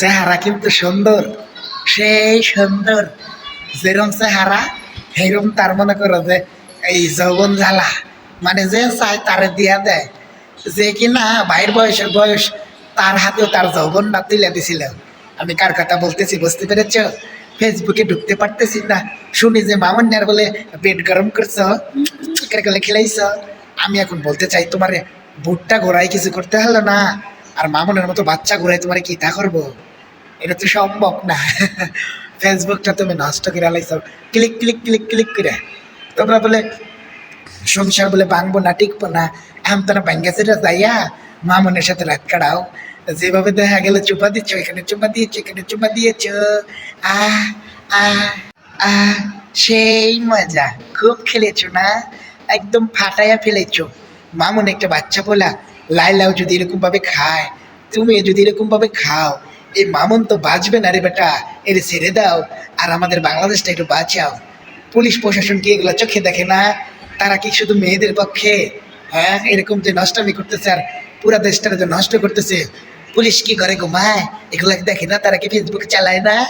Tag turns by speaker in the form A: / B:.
A: চেহারা কিন্তু সুন্দর। সেই সুন্দর। যেরম চেহারা সেরম তার মনে করো যে এই যৌবন জ্বালা। মানে যে চায় তারে দিয়া দেয়। যে কিনা ভাইয়ের বয়সের বয়স, তার হাতেও তার যৌবনটা তুলে দিছিল। আমি কার কথা বলতেছি বুঝতে পেরেছ? ফেসবুকে ঢুকতে পারতেছি না। শুনি যে মামন্যার বলে, পেট গরম করছ? করে খেলাইছ? আমি এখন বলতে চাই, তোমার বুটটা ঘোরাই কিছু করতে হলো না? আর মামনের মতো বাচ্চা ঘোরাই তোমার কি তা করব? এটা তো সম্ভব না। ফেসবুকটা তুমি নষ্ট করে লাইছো ক্লিক ক্লিক ক্লিক ক্লিক করে। তোমরা বলে, সংসার বলে ভাঙবো না, টিকবো না। এখন তোরা ব্যাঙ্গা সেটা যাইয়া মামনের সাথে রাত কাটাও। যেভাবে দেখা গেল, চুপা দিচ্ছ, এখানে চুপা দিয়েছ, এখানে চুপা দিয়েছ। আহ আহ আহ, সেই মজা। খুব খেলেছো না? একদম ফাটাইয়া ফেলেছো। মামুন একটা বাচ্চা বলা, লাইলাও যদি এরকম ভাবে খায় তুমি যদি এরকম ভাবে খাও এই মামুন তো বাঁচবে না রে বেটা, এর ছেড়ে দাও। আর আমাদের বাংলাদেশটা একটু বাঁচাও। পুলিশ প্রশাসন কি এগুলো চোখে দেখে না? তারা কি শুধু মেয়েদের পক্ষে? হ্যাঁ এরকম যে নষ্টামি করতেছে আর পুরা দেশটা যে নষ্ট করতেছে। পুলিশ কি করে ঘুমায় এগুলো দেখে না তারা কি ফেসবুক চালায় না?